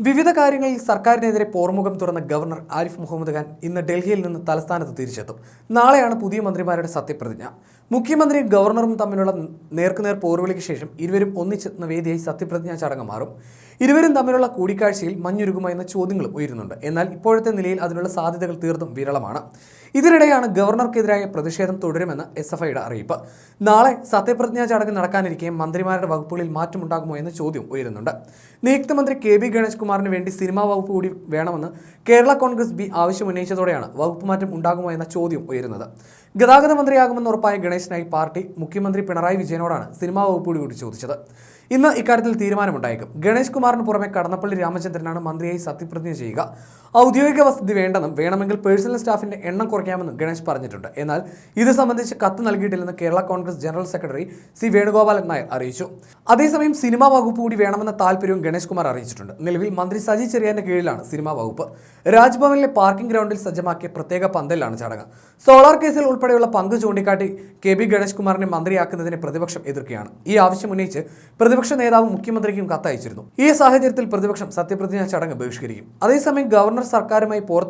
വിവിധ കാര്യങ്ങളിൽ സർക്കാരിനെതിരെ പോർമുഖം തുറന്ന ഗവർണർ ആരിഫ് മുഹമ്മദ് ഖാൻ ഇന്ന് ഡൽഹിയിൽ നിന്ന് തലസ്ഥാനത്ത് തിരിച്ചെത്തും. നാളെയാണ് പുതിയ മന്ത്രിമാരുടെ സത്യപ്രതിജ്ഞ. മുഖ്യമന്ത്രിയും ഗവർണറും തമ്മിലുള്ള നേർക്കുനേർ പോർവിളിക്ക് ശേഷം ഇരുവരും ഒന്നിച്ചെത്തുന്ന വേദിയായി സത്യപ്രതിജ്ഞാ ചടങ്ങ് മാറും. ഇരുവരും തമ്മിലുള്ള കൂടിക്കാഴ്ചയിൽ മഞ്ഞുരുകുമോ എന്ന ചോദ്യങ്ങളും ഉയരുന്നുണ്ട്. എന്നാൽ ഇപ്പോഴത്തെ നിലയിൽ അതിനുള്ള സാധ്യതകൾ തീർത്തും വിരളമാണ്. ഇതിനിടെയാണ് ഗവർണർക്കെതിരായ പ്രതിഷേധം തുടരുമെന്ന് എസ് എഫ് ഐയുടെ അറിയിപ്പ്. നാളെ സത്യപ്രതിജ്ഞാ ചടങ്ങ് നടക്കാനിരിക്കെ മന്ത്രിമാരുടെ വകുപ്പുകളിൽ മാറ്റമുണ്ടാകുമോ എന്ന ചോദ്യം ഉയരുന്നുണ്ട്. നിയുക്ത മന്ത്രി കെ ബി ഗണേഷ് കുമാറിന് വേണ്ടി സിനിമാ വകുപ്പ് കൂടി വേണമെന്ന് കേരള കോൺഗ്രസ് ബി ആവശ്യമുന്നയിച്ചതോടെയാണ് വകുപ്പ് മാറ്റം ഉണ്ടാകുമോ എന്ന ചോദ്യം ഉയരുന്നത്. ഗതാഗത മന്ത്രിയാകുമെന്ന് ഉറപ്പായ ഗണേശനായി പാർട്ടി മുഖ്യമന്ത്രി പിണറായി വിജയനോടാണ് സിനിമാ വകുപ്പ് കൂടി ചോദിച്ചത്. ഇന്ന് ഇക്കാര്യത്തിൽ തീരുമാനമുണ്ടായേക്കും. ഗണേഷ് കുമാറിന് പുറമെ കടന്നപ്പള്ളി രാമചന്ദ്രനാണ് മന്ത്രിയായി സത്യപ്രതിജ്ഞ ചെയ്യുക. ഔദ്യോഗിക വസതി വേണ്ടെന്നും വേണമെങ്കിൽ പേഴ്സണൽ സ്റ്റാഫിന്റെ എണ്ണം കുറയ്ക്കാമെന്നും ഗണേഷ് പറഞ്ഞിട്ടുണ്ട്. എന്നാൽ ഇത് സംബന്ധിച്ച് കത്ത് നൽകിയിട്ടില്ലെന്ന് Kerala Congress general secretary C Venugopalan Nair അറിയിച്ചു. അതേസമയം സിനിമാ വകുപ്പ് കൂടി വേണമെന്ന താല്പര്യവും ഗണേഷ് കുമാർ അറിയിച്ചിട്ടുണ്ട്. നിലവിൽ മന്ത്രി സജി ചെറിയാന്റെ കീഴിലാണ് സിനിമാ വകുപ്പ്. രാജ്ഭവനിലെ പാർക്കിംഗ് ഗ്രൗണ്ടിൽ സജ്ജമാക്കിയ പ്രത്യേക പന്തലിലാണ് ചടങ്ങ്. സോളാർ കേസിൽ ഉൾപ്പെടെയുള്ള പങ്ക് ചൂണ്ടിക്കാട്ടി കെ ബി ഗണേഷ് കുമാറിനെ മന്ത്രിയാക്കുന്നതിനെ പ്രതിപക്ഷം എതിർക്കുകയാണ്. ഈ ആവശ്യം ഉന്നയിച്ച് പ്രതിപക്ഷ നേതാവ് മുഖ്യമന്ത്രിക്കും കത്തയച്ചിരുന്നു. ഈ സാഹചര്യത്തിൽ പ്രതിപക്ഷം സത്യപ്രതിജ്ഞാ ചടങ്ങ് ബഹിഷ്കരിക്കും. അതേസമയം ഗവർണർ സർക്കാരുമായി പോർ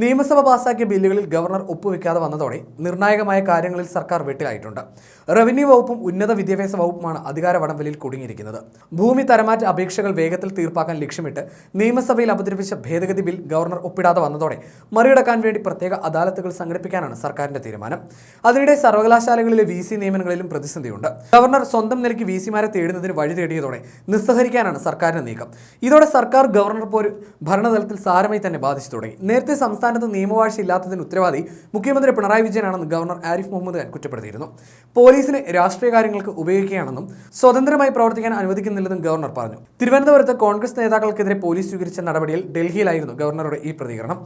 നിയമസഭ പാസാക്കിയ ബില്ലുകളിൽ ഗവർണർ ഒപ്പുവെക്കാതെ വന്നതോടെ നിർണായകമായ കാര്യങ്ങളിൽ സർക്കാർ വെട്ടിലായിട്ടുണ്ട്. റവന്യൂ വകുപ്പും ഉന്നത വിദ്യാഭ്യാസ വകുപ്പുമാണ് അധികാര വടംവലിയിൽ കുടുങ്ങിയിരിക്കുന്നത്. ഭൂമി തരമാറ്റ അപേക്ഷകൾ വേഗത്തിൽ തീർപ്പാക്കാൻ ലക്ഷ്യമിട്ട് നിയമസഭയിൽ അവതരിപ്പിച്ച ഭേദഗതി ബിൽ ഗവർണർ ഒപ്പിടാതെ വന്നതോടെ മറികടക്കാൻ വേണ്ടി പ്രത്യേക അദാലത്തുകൾ സംഘടിപ്പിക്കാനാണ് സർക്കാരിന്റെ തീരുമാനം. അതിനിടെ സർവകലാശാലകളിലെ വി നിയമനങ്ങളിലും പ്രതിസന്ധിയുണ്ട്. ഗവർണർ സ്വന്തം നിലയ്ക്ക് വി സിമാരെ തേടുന്നതിന് വഴി തേടിയതോടെ നിസ്സഹരിക്കാനാണ് സർക്കാരിന്റെ നീക്കം. ഇതോടെ സർക്കാർ ഗവർണർ പോര് ഭരണതലത്തിൽ സാരമായി തന്നെ ബാധിച്ചു തുടങ്ങി. നേരത്തെ സംസ്ഥാനത്ത് നിയമവാഴ്ച ഇല്ലാത്തതിന് ഉത്തരവാദി മുഖ്യമന്ത്രി പിണറായി വിജയനാണെന്ന് ഗവർണർ ആരിഫ് മുഹമ്മദ് ഖാൻ കുറ്റപ്പെടുത്തിയിരുന്നു. പോലീസിനെ രാഷ്ട്രീയ കാര്യങ്ങൾക്ക് ഉപയോഗിക്കുകയാണെന്നും സ്വതന്ത്രമായി പ്രവർത്തിക്കാൻ അനുവദിക്കുന്നില്ലെന്നും ഗവർണർ പറഞ്ഞു. തിരുവനന്തപുരത്ത് കോൺഗ്രസ് നേതാക്കൾക്കെതിരെ പോലീസ് സ്വീകരിച്ച നടപടിയിൽ ഡൽഹിയിലായിരുന്നു ഗവർണറുടെ ഈ പ്രതികരണം.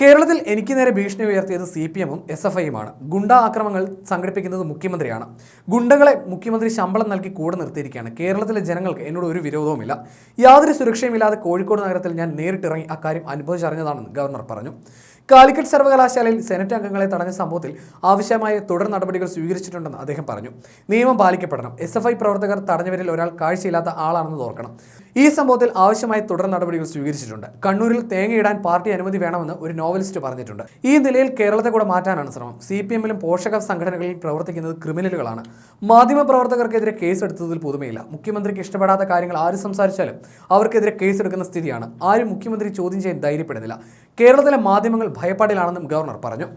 കേരളത്തിൽ എനിക്ക് നേരെ ഭീഷണി ഉയർത്തിയത് സി പി എമ്മും എസ് എഫ് ഐയുമാണ് ഗുണ്ട ആക്രമങ്ങൾ സംഘടിപ്പിക്കുന്നത് മുഖ്യമന്ത്രിയാണ്. ഗുണ്ടകളെ മുഖ്യമന്ത്രി ശമ്പളം നൽകി കൂടെ നിർത്തിയിരിക്കുകയാണ്. കേരളത്തിലെ ജനങ്ങൾക്ക് എന്നോട് ഒരു വിരോധവുമില്ല. യാതൊരു സുരക്ഷയുമില്ലാതെ കോഴിക്കോട് നഗരത്തിൽ ഞാൻ നേരിട്ടിറങ്ങി അക്കാര്യം അനുഭവിച്ചറിഞ്ഞതാണെന്ന് ഗവർണർ പറഞ്ഞു. കാലിക്കറ്റ് സർവകലാശാലയിൽ സെനറ്റ് അംഗങ്ങളെ തടഞ്ഞ സംഭവത്തിൽ ആവശ്യമായ തുടർ നടപടികൾ സ്വീകരിച്ചിട്ടുണ്ടെന്ന് അദ്ദേഹം പറഞ്ഞു. നിയമം പാലിക്കപ്പെടണം. എസ് പ്രവർത്തകർ തടഞ്ഞവരിൽ ഒരാൾ കാഴ്ചയില്ലാത്ത ആളാണെന്ന് ഓർക്കണം. ഈ സംഭവത്തിൽ ആവശ്യമായ തുടർ നടപടികൾ സ്വീകരിച്ചിട്ടുണ്ട്. കണ്ണൂരിൽ തേങ്ങയിടാൻ പാർട്ടി അനുമതി വേണമെന്ന് ഒരു നോവലിസ്റ്റ് പറഞ്ഞിട്ടുണ്ട്. ഈ നിലയിൽ കേരളത്തെ കൂടെ മാറ്റാനാണ് ശ്രമം. സി പി എമ്മിലും പോഷക സംഘടനകളിൽ പ്രവർത്തിക്കുന്നത് ക്രിമിനലുകളാണ്. മാധ്യമപ്രവർത്തകർക്കെതിരെ കേസെടുത്തതിൽ പുതുമയില്ല. മുഖ്യമന്ത്രിക്ക് ഇഷ്ടപ്പെടാത്ത കാര്യങ്ങൾ ആര് സംസാരിച്ചാലും അവർക്കെതിരെ കേസെടുക്കുന്ന സ്ഥിതിയാണ്. ആരും മുഖ്യമന്ത്രി ചോദ്യം ചെയ്യാൻ ധൈര്യപ്പെടുന്നില്ല. കേരളത്തിലെ മാധ്യമങ്ങൾ ഭയപ്പാടിലാണെന്നും ഗവർണർ പറഞ്ഞു.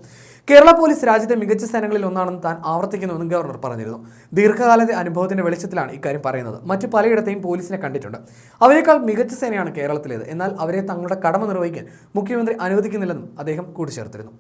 കേരള പോലീസ് രാജ്യത്തെ മികച്ച സേനകളിൽ ഒന്നാണെന്ന് താൻ ആവർത്തിക്കുന്നുവെന്നും ഗവർണർ പറഞ്ഞിരുന്നു. ദീർഘകാലത്തെ അനുഭവത്തിന്റെ വെളിച്ചത്തിലാണ് ഇക്കാര്യം പറയുന്നത്. മറ്റു പലയിടത്തെയും പോലീസിനെ കണ്ടിട്ടുണ്ട്. അവരെക്കാൾ മികച്ച സേനയാണ് കേരളത്തിലേത്. എന്നാൽ അവരെ തങ്ങളുടെ കടമ നിർവഹിക്കാൻ മുഖ്യമന്ത്രി അനുവദിക്കുന്നില്ലെന്നും അദ്ദേഹം കൂട്ടിച്ചേർത്തിരുന്നു.